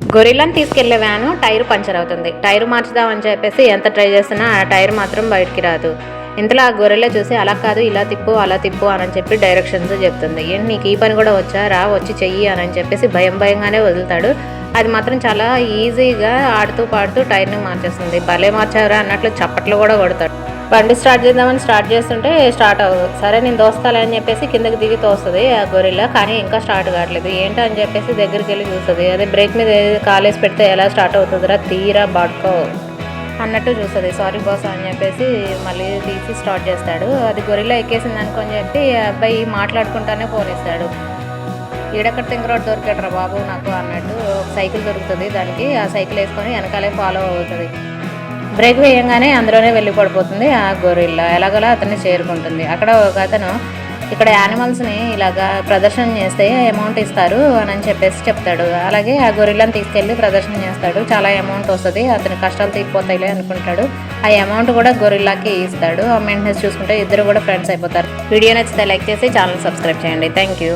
గొరిల్లాని తీసుకెళ్ళే van tyre puncture అవుతుంది. Tyre మార్చుదామని చెప్పేసి ఎంత ట్రై చేసినా ఆ టైర్ మాత్రం బయటికి రాదు. ఇంతలో ఆ గొర్రెలో చూసి అలా కాదు ఇలా తిప్పు అలా తిప్పు అని చెప్పి డైరెక్షన్స్ చెప్తుంది. ఏంటి నీకు ఈ పని కూడా వచ్చా? రా వచ్చి చెయ్యి అని చెప్పేసి భయం భయంగానే వదులుతాడు. అది మాత్రం చాలా ఈజీగా ఆడుతూ పాడుతూ టైర్ని మార్చేస్తుంది. భలే మార్చారా అన్నట్లు చప్పట్లు కూడా కొడతాడు. బండి స్టార్ట్ చేద్దామని స్టార్ట్ చేస్తుంటే స్టార్ట్ అవ్వదు. సరే నేను దోస్తాలే అని చెప్పేసి కిందకి దిగి తోస్తుంది ఆ గొరిల్లా. కానీ ఇంకా స్టార్ట్ కావట్లేదు. ఏంటో అని చెప్పేసి దగ్గరికి వెళ్ళి చూస్తుంది. అదే బ్రేక్ మీద కాలేజ్ కాలేసి పెడితే ఎలా స్టార్ట్ అవుతుందిరా? తీరా బాడుకో అన్నట్టు చూస్తుంది. సారీ బాస్ అని చెప్పేసి మళ్ళీ తీసి స్టార్ట్ చేస్తాడు. అది గొరిల్లా ఎక్కేసింది అనుకొని చెప్పి అబ్బాయి మాట్లాడుకుంటానే ఫోన్ ఇస్తాడు. ఈడక్కడ తింగ రోడ్ దొరికాడు రా బాబు నాకు అన్నట్టు ఒక సైకిల్ దొరుకుతుంది దానికి. ఆ సైకిల్ వేసుకొని వెనకాలే ఫాలో అవుతుంది. బ్రేక్ వేయంగానే అందులోనే వెళ్ళి పడిపోతుంది ఆ గొరిల్లా ఎలాగోలా అతన్ని చేరుకుంటుంది. అక్కడ ఒక అతను ఇక్కడ యానిమల్స్ని ఇలాగా ప్రదర్శన చేస్తే అమౌంట్ ఇస్తారు అని చెప్పేసి చెప్తాడు. అలాగే ఆ గొరిల్లాని తీసుకెళ్ళి ప్రదర్శన చేస్తాడు. చాలా అమౌంట్ వస్తుంది అతని కష్టాలు తీరిపోతాయిలే అనుకుంటాడు. ఆ అమౌంట్ కూడా గొరిల్లాకి ఇస్తాడు. ఆ మెయింటెనెన్స్ చూసుకుంటే ఇద్దరు కూడా ఫ్రెండ్స్ అయిపోతారు. వీడియో నచ్చితే లైక్ చేసి ఛానల్ సబ్స్క్రైబ్ చేయండి. Thank you.